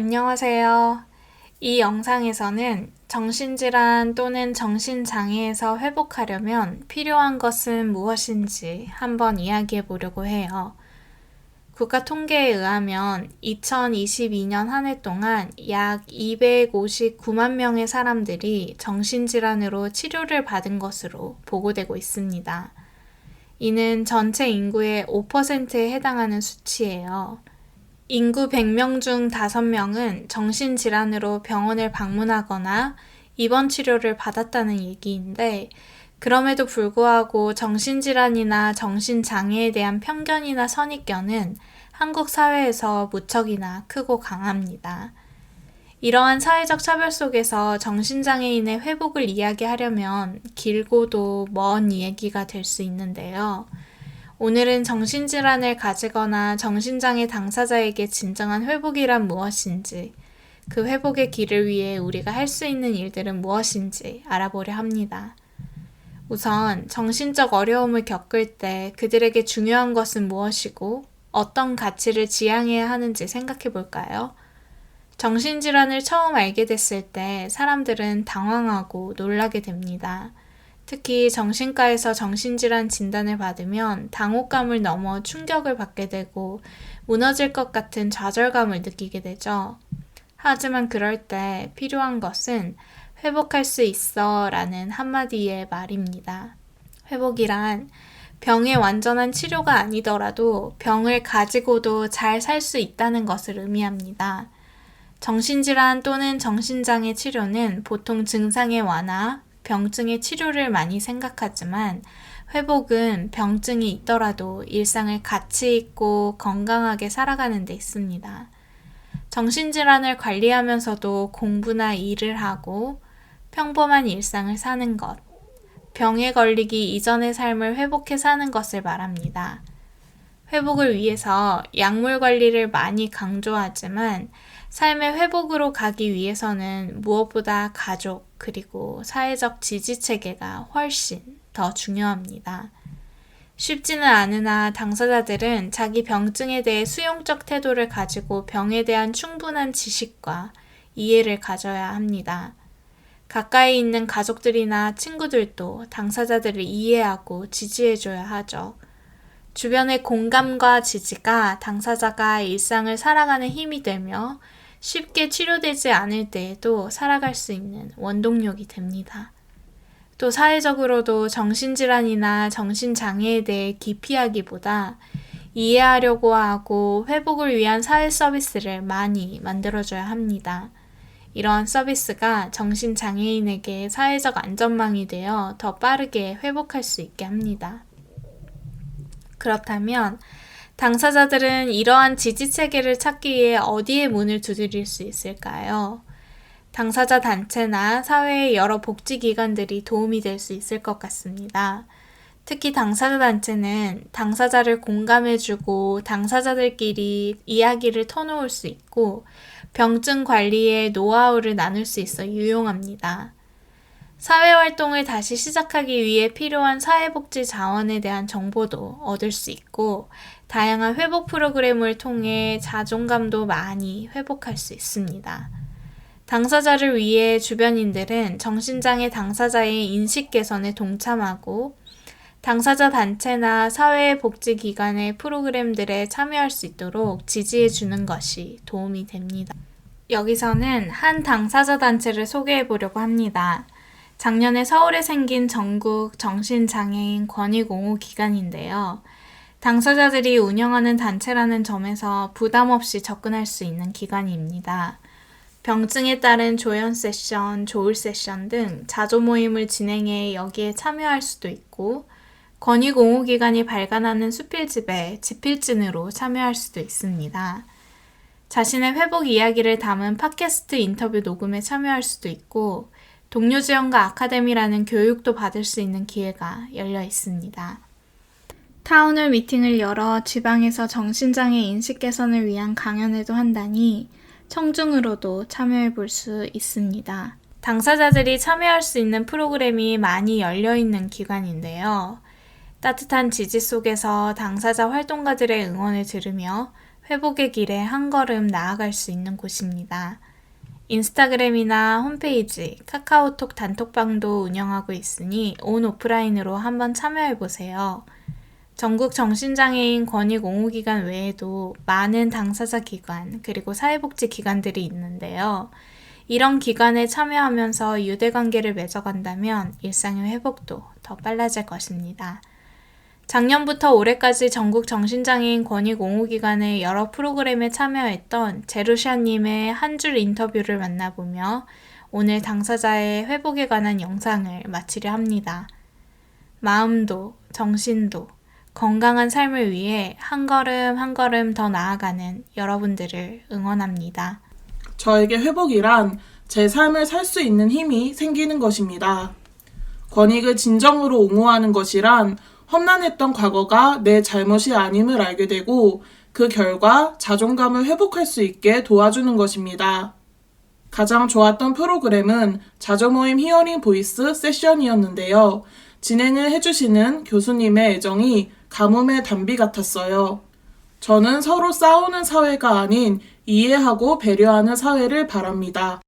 안녕하세요. 이 영상에서는 정신질환 또는 정신장애에서 회복하려면 필요한 것은 무엇인지 한번 이야기해 보려고 해요. 국가 통계에 의하면 2022년 한 해 동안 약 259만 명의 사람들이 정신질환으로 치료를 받은 것으로 보고되고 있습니다. 이는 전체 인구의 5%에 해당하는 수치예요. 인구 100명 중 5명은 정신질환으로 병원을 방문하거나 입원 치료를 받았다는 얘기인데, 그럼에도 불구하고 정신질환이나 정신장애에 대한 편견이나 선입견은 한국 사회에서 무척이나 크고 강합니다. 이러한 사회적 차별 속에서 정신장애인의 회복을 이야기하려면 길고도 먼 얘기가 될 수 있는데요. 오늘은 정신질환을 가지거나 정신장애 당사자에게 진정한 회복이란 무엇인지, 그 회복의 길을 위해 우리가 할 수 있는 일들은 무엇인지 알아보려 합니다. 우선 정신적 어려움을 겪을 때 그들에게 중요한 것은 무엇이고 어떤 가치를 지향해야 하는지 생각해 볼까요? 정신질환을 처음 알게 됐을 때 사람들은 당황하고 놀라게 됩니다. 특히 정신과에서 정신질환 진단을 받으면 당혹감을 넘어 충격을 받게 되고 무너질 것 같은 좌절감을 느끼게 되죠. 하지만 그럴 때 필요한 것은 회복할 수 있어 라는 한마디의 말입니다. 회복이란 병의 완전한 치료가 아니더라도 병을 가지고도 잘 살 수 있다는 것을 의미합니다. 정신질환 또는 정신장애 치료는 보통 증상의 완화, 병증의 치료를 많이 생각하지만 회복은 병증이 있더라도 일상을 가치 있고 건강하게 살아가는 데 있습니다. 정신질환을 관리하면서도 공부나 일을 하고 평범한 일상을 사는 것, 병에 걸리기 이전의 삶을 회복해 사는 것을 말합니다. 회복을 위해서 약물 관리를 많이 강조하지만 삶의 회복으로 가기 위해서는 무엇보다 가족 그리고 사회적 지지 체계가 훨씬 더 중요합니다. 쉽지는 않으나 당사자들은 자기 병증에 대해 수용적 태도를 가지고 병에 대한 충분한 지식과 이해를 가져야 합니다. 가까이 있는 가족들이나 친구들도 당사자들을 이해하고 지지해줘야 하죠. 주변의 공감과 지지가 당사자가 일상을 살아가는 힘이 되며 쉽게 치료되지 않을 때에도 살아갈 수 있는 원동력이 됩니다. 또 사회적으로도 정신질환이나 정신장애에 대해 기피하기보다 이해하려고 하고 회복을 위한 사회 서비스를 많이 만들어줘야 합니다. 이러한 서비스가 정신장애인에게 사회적 안전망이 되어 더 빠르게 회복할 수 있게 합니다. 그렇다면 당사자들은 이러한 지지 체계를 찾기 위해 어디에 문을 두드릴 수 있을까요? 당사자 단체나 사회의 여러 복지기관들이 도움이 될 수 있을 것 같습니다. 특히 당사자 단체는 당사자를 공감해주고 당사자들끼리 이야기를 터놓을 수 있고 병증 관리의 노하우를 나눌 수 있어 유용합니다. 사회활동을 다시 시작하기 위해 필요한 사회복지 자원에 대한 정보도 얻을 수 있고, 다양한 회복 프로그램을 통해 자존감도 많이 회복할 수 있습니다. 당사자를 위해 주변인들은 정신장애 당사자의 인식 개선에 동참하고, 당사자 단체나 사회복지기관의 프로그램들에 참여할 수 있도록 지지해 주는 것이 도움이 됩니다. 여기서는 한 당사자 단체를 소개해 보려고 합니다. 작년에 서울에 생긴 전국 정신장애인 권익옹호 기관인데요. 당사자들이 운영하는 단체라는 점에서 부담 없이 접근할 수 있는 기관입니다. 병증에 따른 조연 세션, 조울 세션 등 자조 모임을 진행해 여기에 참여할 수도 있고, 권익옹호기관이 발간하는 수필집에 지필진으로 참여할 수도 있습니다. 자신의 회복 이야기를 담은 팟캐스트 인터뷰 녹음에 참여할 수도 있고, 동료 지원과 아카데미라는 교육도 받을 수 있는 기회가 열려 있습니다. 타운홀 미팅을 열어 지방에서 정신장애 인식 개선을 위한 강연회도 한다니 청중으로도 참여해 볼 수 있습니다. 당사자들이 참여할 수 있는 프로그램이 많이 열려 있는 기관인데요. 따뜻한 지지 속에서 당사자 활동가들의 응원을 들으며 회복의 길에 한 걸음 나아갈 수 있는 곳입니다. 인스타그램이나 홈페이지, 카카오톡 단톡방도 운영하고 있으니 온 오프라인으로 한번 참여해 보세요. 전국 정신장애인 권익 옹호 기관 외에도 많은 당사자 기관, 그리고 사회복지 기관들이 있는데요. 이런 기관에 참여하면서 유대관계를 맺어간다면 일상의 회복도 더 빨라질 것입니다. 작년부터 올해까지 전국 정신장애인 권익 옹호기관의 여러 프로그램에 참여했던 제루샤님의 한 줄 인터뷰를 만나보며 오늘 당사자의 회복에 관한 영상을 마치려 합니다. 마음도, 정신도, 건강한 삶을 위해 한 걸음 한 걸음 더 나아가는 여러분들을 응원합니다. 저에게 회복이란 제 삶을 살 수 있는 힘이 생기는 것입니다. 권익을 진정으로 옹호하는 것이란 험난했던 과거가 내 잘못이 아님을 알게 되고 그 결과 자존감을 회복할 수 있게 도와주는 것입니다. 가장 좋았던 프로그램은 자조모임 히어링 보이스 세션이었는데요. 진행을 해주시는 교수님의 애정이 가뭄의 단비 같았어요. 저는 서로 싸우는 사회가 아닌 이해하고 배려하는 사회를 바랍니다.